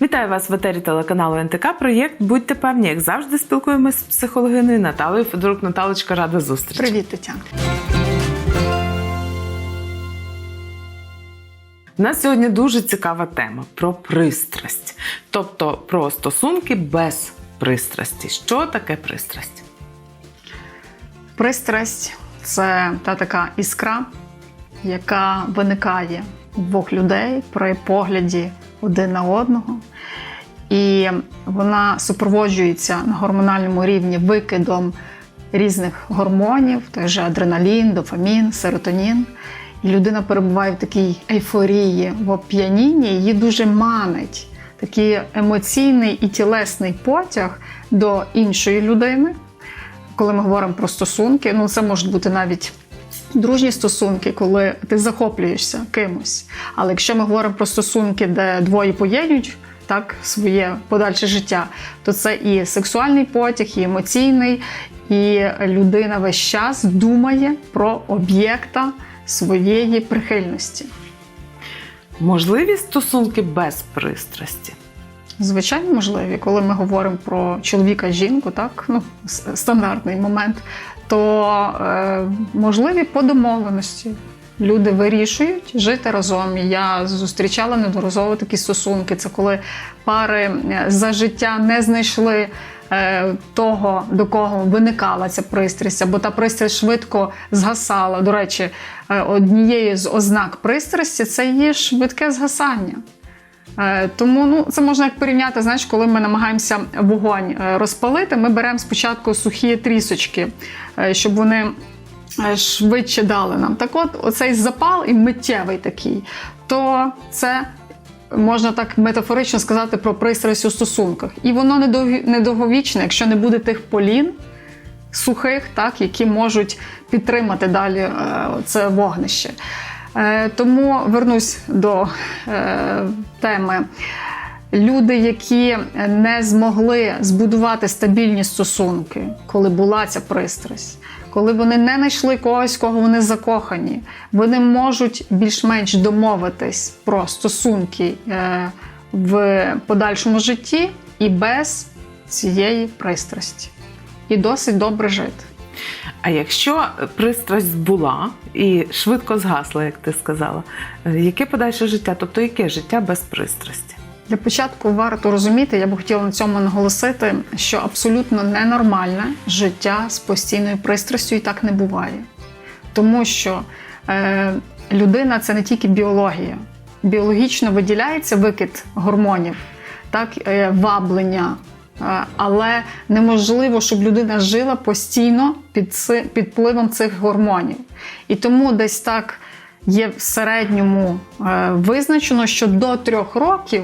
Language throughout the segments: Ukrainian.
Вітаю вас в етері телеканалу НТК. Проєкт Будьте певні, як завжди спілкуємось з психологиною Наталею Федорук. Наталочка, рада зустрічі. Привіт, Тетяна. У нас сьогодні дуже цікава тема про пристрасть, тобто про стосунки без пристрасті. Що таке пристрасть? Пристрасть це та така іскра, яка виникає у двох людей при погляді один на одного. І вона супроводжується на гормональному рівні викидом різних гормонів, той же адреналін, дофамін, серотонін. І людина перебуває в такій ейфорії, в оп'янінні, її дуже манить такий емоційний і тілесний потяг до іншої людини. Коли ми говоримо про стосунки, ну це можуть бути навіть дружні стосунки, коли ти захоплюєшся кимось. Але якщо ми говоримо про стосунки, де двоє поєднують так своє подальше життя, то це і сексуальний потяг, і емоційний, і людина весь час думає про об'єкта своєї прихильності. Можливі стосунки без пристрасті? Звичайно, можливі, коли ми говоримо про чоловіка, жінку, так ну стандартний момент, то е, можливі по домовленості. Люди вирішують жити разом. Я зустрічала неодноразово такі стосунки. Це коли пари е, за життя не знайшли е, того, до кого виникала ця пристрасть, або та пристрасть швидко згасала. До речі, е, однією з ознак пристрасті це є швидке згасання. Тому ну це можна як порівняти. Знаєш, коли ми намагаємося вогонь розпалити, ми беремо спочатку сухі трісочки, щоб вони швидше дали нам. Так от, оцей запал і миттєвий такий, то це. Можна так метафорично сказати про пристрасть у стосунках. І воно недовговічне, якщо не буде тих полін сухих, так, які можуть підтримати далі е, це вогнище. Е, Тому вернусь до е, теми. Люди, які не змогли збудувати стабільні стосунки, коли була ця пристрасть, коли вони не знайшли когось, кого вони закохані, вони можуть більш-менш домовитись про стосунки е, в подальшому житті і без цієї пристрасті. І досить добре жити. А якщо пристрасть була і швидко згасла, як ти сказала, е, яке подальше життя? Тобто яке життя без пристрасті? Для початку варто розуміти, я б хотіла на цьому наголосити, що абсолютно ненормальне життя з постійною пристрастю і так не буває. Тому що е, людина це не тільки біологія. Біологічно виділяється викид гормонів, так, е, ваблення. Е, Але неможливо, щоб людина жила постійно під, під впливом цих гормонів. І тому десь так є в середньому е, визначено, що до трьох років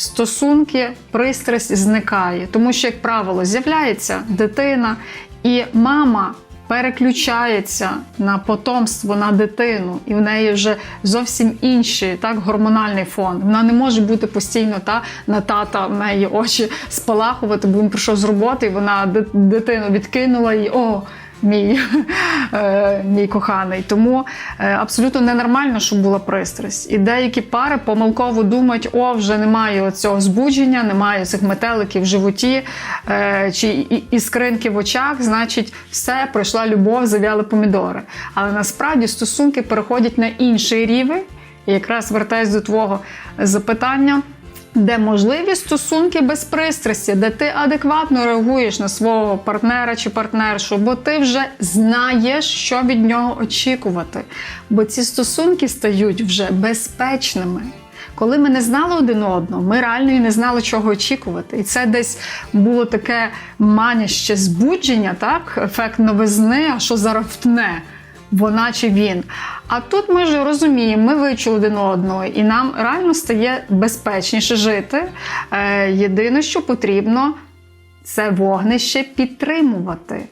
стосунки, пристрасть зникає. Тому що, як правило, з'являється дитина, і мама переключається на потомство на дитину, і в неї вже зовсім інший так, гормональний фон. Вона не може бути постійно та, на тата в неї очі спалахувати, бо він прийшов з роботи, і вона ди- дитину відкинула і о. Мій, е, мій коханий. Тому е, абсолютно ненормально, щоб була пристрасть. І деякі пари помилково думають, о, вже немає цього збудження, немає цих метеликів в животі е, чи і- іскринки в очах, значить, все, пройшла любов, зав'яли помідори. Але насправді стосунки переходять на інший рівень. І якраз вертаюсь до твого запитання. Де можливі стосунки без пристрасті, де ти адекватно реагуєш на свого партнера чи партнершу, бо ти вже знаєш, що від нього очікувати. Бо ці стосунки стають вже безпечними. Коли ми не знали один одного, ми реально і не знали, чого очікувати. І це десь було таке маняще збудження, так, ефект новизни, а що зараз втне вона чи він. А тут ми вже розуміємо, ми вичули один одного, і нам реально стає безпечніше жити. Е, єдине, що потрібно, це вогнище підтримувати.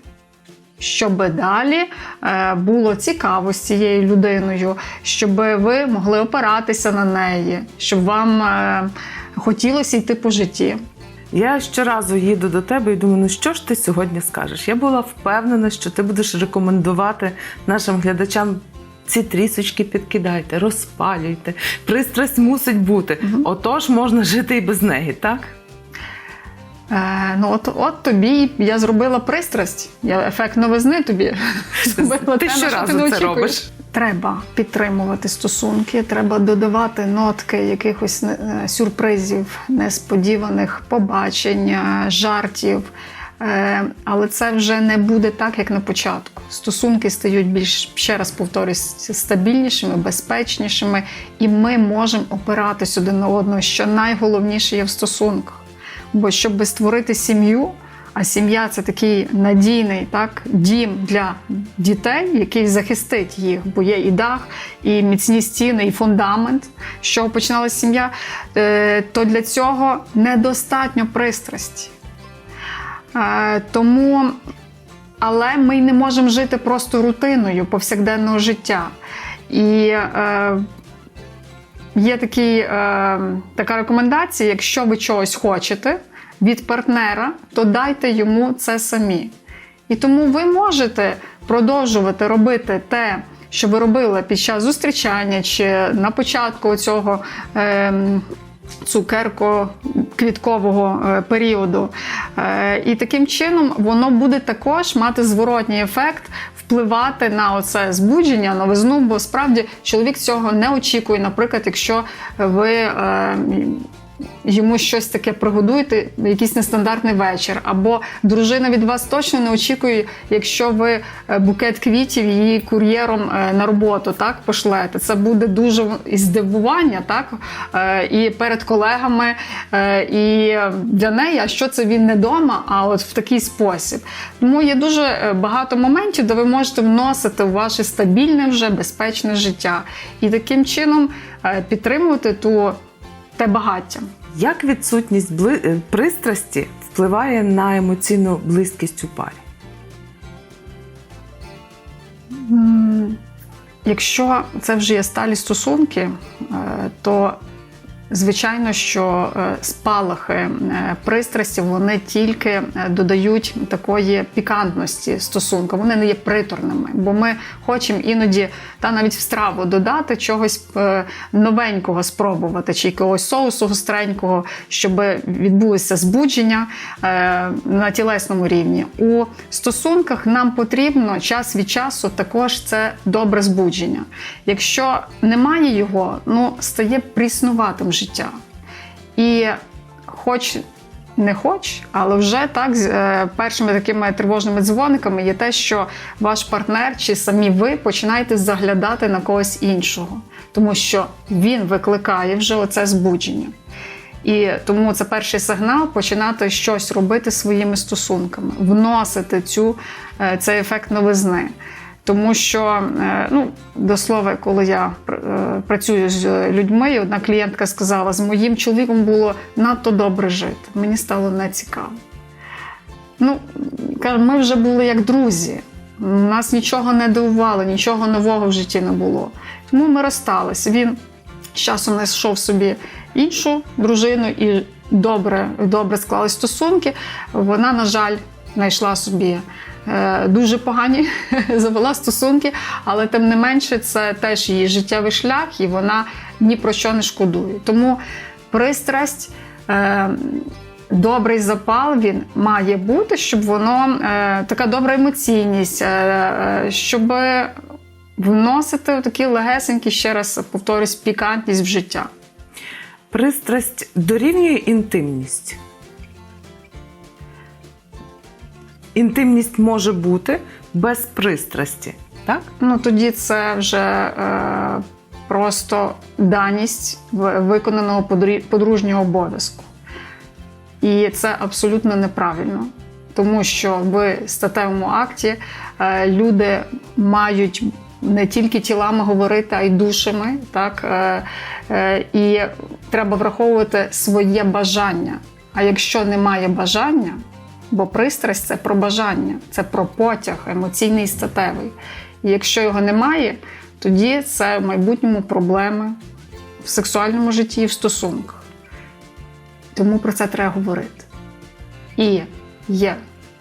Щоб далі е, було цікаво з цією людиною, щоб ви могли опиратися на неї, щоб вам е, хотілося йти по житті. Я щоразу їду до тебе і думаю, ну що ж ти сьогодні скажеш? Я була впевнена, що ти будеш рекомендувати нашим глядачам ці трісочки підкидайте, розпалюйте. Пристрасть мусить бути. Отож можна жити і без неї, так? Е, ну от, от тобі я зробила пристрасть. Я ефект новизни тобі Ти те, що щоразу ти це робиш. Треба підтримувати стосунки, треба додавати нотки якихось е, сюрпризів, несподіваних побачень, е, жартів. Е, Але це вже не буде так, як на початку. Стосунки стають більш ще раз повторюсь, стабільнішими, безпечнішими, і ми можемо опиратись один на одного, що найголовніше є в стосунках. Бо щоб створити сім'ю, а сім'я це такий надійний так, дім для дітей, який захистить їх, бо є і дах, і міцні стіни, і фундамент, чого починалася сім'я, е, то для цього недостатньо пристрасті. Е, Тому, але ми не можемо жити просто рутиною повсякденного життя. І е, Є такий, е, така рекомендація: якщо ви чогось хочете від партнера, то дайте йому це самі. І тому ви можете продовжувати робити те, що ви робили під час зустрічання чи на початку цього. Е, Цукерко-квіткового періоду. Е, І таким чином воно буде також мати зворотній ефект, впливати на оце збудження, новизну, бо справді чоловік цього не очікує. Наприклад, якщо ви е, йому щось таке пригодуєте, якийсь нестандартний вечір, або дружина від вас точно не очікує, якщо ви е, букет квітів її кур'єром е, на роботу так пошлете. Це буде дуже здивування, так е, і перед колегами, і для неї, а що це він не вдома, а от в такий спосіб. Тому є дуже багато моментів, де ви можете вносити в ваше стабільне вже безпечне життя, і таким чином підтримувати ту те багаття. Як відсутність бли... е, пристрасті впливає на емоційну близькість у парі? Якщо це вже є сталі стосунки, е, то звичайно, що е, спалахи е, пристрасті вони тільки е, додають такої пікантності стосунка, вони не є приторними, бо ми хочемо іноді та навіть в страву додати чогось новенького спробувати, чи якогось соусу гостренького, щоб відбулося збудження на тілесному рівні. У стосунках нам потрібно час від часу також це добре збудження. Якщо немає його, ну стає пріснуватим життя. І хоч не хоч, але вже так з е, першими такими тривожними дзвониками є те, що ваш партнер чи самі ви починаєте заглядати на когось іншого, тому що він викликає вже оце збудження. І тому це перший сигнал починати щось робити своїми стосунками, вносити цю, е, цей ефект новизни. Тому що, е, ну, до слова, коли я е, працюю з людьми, одна клієнтка сказала, з моїм чоловіком було надто добре жити. Мені стало нецікаво. Ну, ми вже були як друзі. Нас нічого не дивувало, нічого нового в житті не було. Тому ми розсталися. Він з часом знайшов собі іншу дружину і добре, добре склали стосунки. Вона, на жаль, знайшла собі дуже погані, завела стосунки, але тим не менше, це теж її життєвий шлях, і вона ні про що не шкодує. Тому пристрасть. Е, Добрий запал він має бути, щоб воно е, така добра емоційність, е, е, щоб вносити такі легесенькі, ще раз повторюсь, пікантність в життя. Пристрасть дорівнює інтимність. Інтимність може бути без пристрасті, так? Ну тоді це вже е, просто даність виконаного подружнього обов'язку. І це абсолютно неправильно, тому що в статевому акті е, люди мають не тільки тілами говорити, а й душами. Так? Е, е, і треба враховувати своє бажання. А якщо немає бажання, бо пристрасть це про бажання, це про потяг емоційний статевий. І якщо його немає, тоді це в майбутньому проблеми в сексуальному житті і в стосунках. Тому про це треба говорити. І є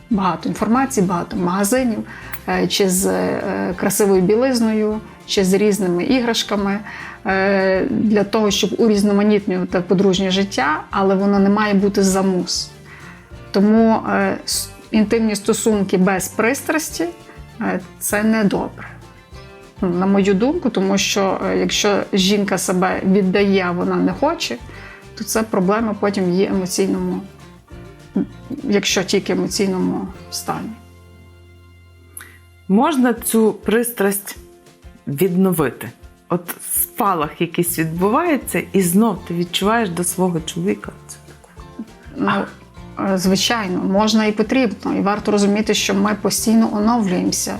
багато інформації, багато магазинів, е, чи з е, красивою білизною, чи з різними іграшками е, для того, щоб урізноманітнювати подружнє життя, але воно не має бути замус. Тому е, інтимні стосунки без пристрасті е, це не добре. Ну, На мою думку, тому що е, якщо жінка себе віддає, а вона не хоче, то це проблема потім її емоційному, якщо тільки емоційному стані. Можна цю пристрасть відновити? От спалах якийсь відбувається, і знов ти відчуваєш до свого чоловіка. Це Ну, звичайно, можна і потрібно. І варто розуміти, що ми постійно оновлюємося.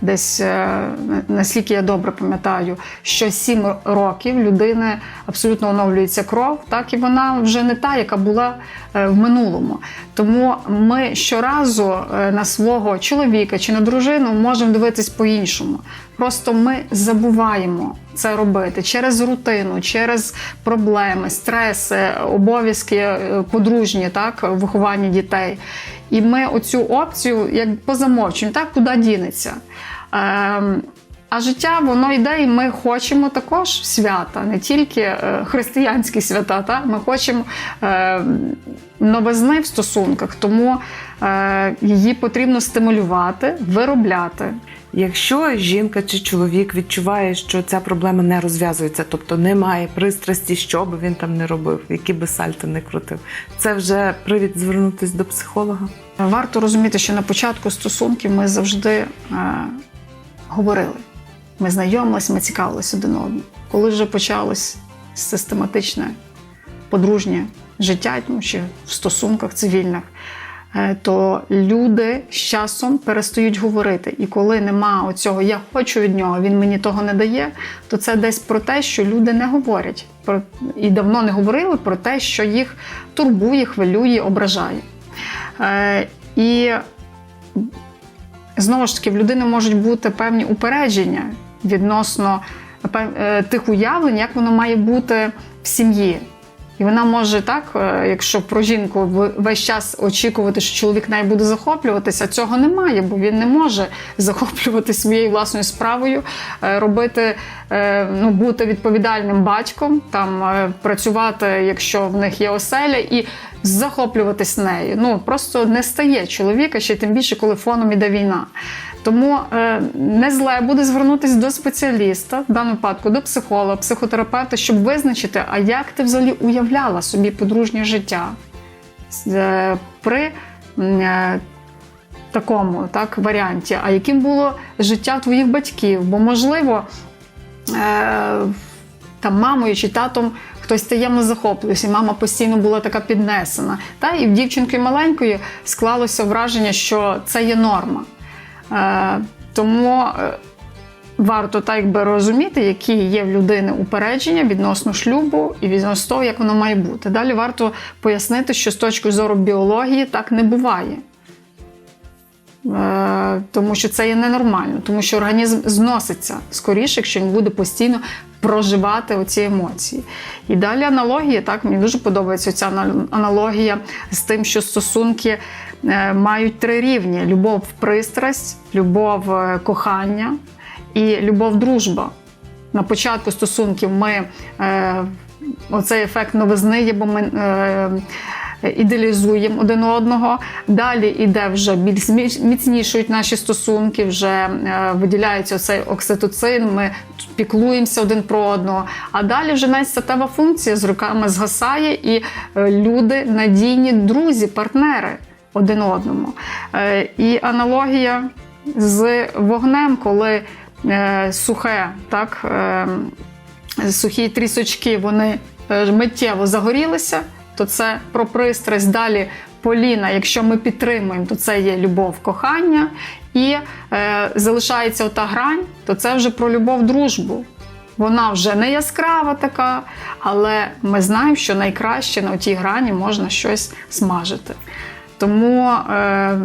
Десь, е, наскільки я добре пам'ятаю, що 7 років людини абсолютно оновлюється кров, так і вона вже не та, яка була е, в минулому. Тому ми щоразу е, на свого чоловіка чи на дружину можемо дивитись по-іншому. Просто ми забуваємо це робити через рутину, через проблеми, стреси, обов'язки е, подружні, так, виховання дітей. І ми оцю опцію як позамовчуємо, так куди дінеться. Ем, а життя воно йде, і ми хочемо також свята, не тільки е, християнські свята. Та? Ми хочемо е, новизни в стосунках, тому е, її потрібно стимулювати, виробляти. Якщо жінка чи чоловік відчуває, що ця проблема не розв'язується, тобто немає пристрасті, що би він там не робив, які би сальто не крутив, це вже привід звернутися до психолога. Варто розуміти, що на початку стосунків ми завжди е, говорили. Ми знайомилися, ми цікавилися один одним. Коли вже почалось систематичне подружнє життя, тому що в стосунках цивільних, то люди з часом перестають говорити. І коли нема оцього я хочу від нього, він мені того не дає, то це десь про те, що люди не говорять про і давно не говорили про те, що їх турбує, хвилює, ображає. Е, І знову ж таки, в людини можуть бути певні упередження відносно е, тих уявлень, як воно має бути в сім'ї. І вона може так, е, якщо про жінку весь час очікувати, що чоловік нею буде захоплюватися, цього немає, бо він не може захоплювати своєю власною справою, е, робити, е, ну, бути відповідальним батьком, там працювати, якщо в них є оселя, і захоплюватись нею. Ну просто не стає чоловіка, ще тим більше, коли фоном іде війна. Тому е, не зле буде звернутися до спеціаліста, в даному випадку до психолога, психотерапевта, щоб визначити, а як ти взагалі уявляла собі подружнє життя Е, при е, такому так, варіанті, а яким було життя твоїх батьків? Бо, можливо, там мамою чи татом хтось таємно захоплювався, і мама постійно була така піднесена. Та і в дівчинки маленької склалося враження, що це є норма. Е, тому е, варто так якби розуміти, які є в людини упередження відносно шлюбу і відносно того, як воно має бути. Далі варто пояснити, що з точки зору біології так не буває. Е, Тому що це є ненормально, тому що організм зноситься скоріше, якщо він буде постійно проживати оці емоції. І далі аналогія, так, мені дуже подобається ця аналогія з тим, що стосунки мають три рівні: любов, пристрасть, любов, е, кохання і любов, дружба. На початку стосунків ми е, оцей ефект новизни є, бо ми е, ідеалізуємо один одного. Далі йде вже більш міцнішують наші стосунки, вже е, виділяється цей окситоцин, ми піклуємося один про одного. А далі вже навіть статева функція з роками згасає, і е, люди надійні друзі, партнери один одному. Е, І аналогія з вогнем, коли е, сухе, так, е, сухі трісочки вони миттєво загорілися, то це про пристрасть. Далі поліна, якщо ми підтримуємо, то це є любов, кохання. І е, залишається ота грань, то це вже про любов, дружбу. Вона вже не яскрава така, але ми знаємо, що найкраще на тій грані можна щось смажити. Тому е,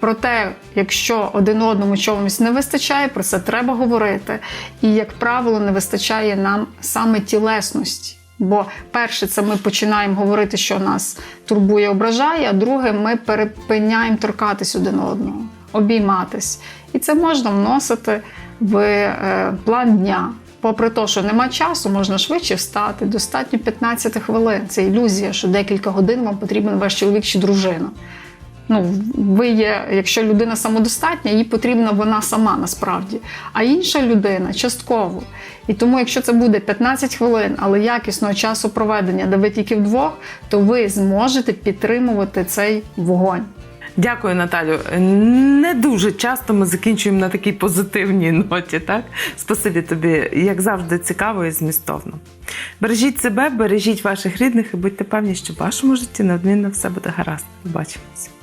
про те, якщо один одному чомусь не вистачає, про це треба говорити. І, як правило, не вистачає нам саме тілесності. Бо перше, це ми починаємо говорити, що нас турбує, ображає, а друге, ми перепиняємо торкатись один одного. обійматись. І це можна вносити в е, план дня. Попри те, що нема часу, можна швидше встати. Достатньо 15 хвилин. Це ілюзія, що декілька годин вам потрібен ваш чоловік чи дружина. Ну, ви є, якщо людина самодостатня, їй потрібна вона сама насправді, а інша людина частково. І тому, якщо це буде 15 хвилин, але якісного часу проведення, де ви тільки вдвох, то ви зможете підтримувати цей вогонь. Дякую, Наталю. Не дуже часто ми закінчуємо на такій позитивній ноті, так? Спасибі тобі, як завжди, цікаво і змістовно. Бережіть себе, бережіть ваших рідних і будьте певні, що в вашому житті неодмінно все буде гаразд. Побачимося.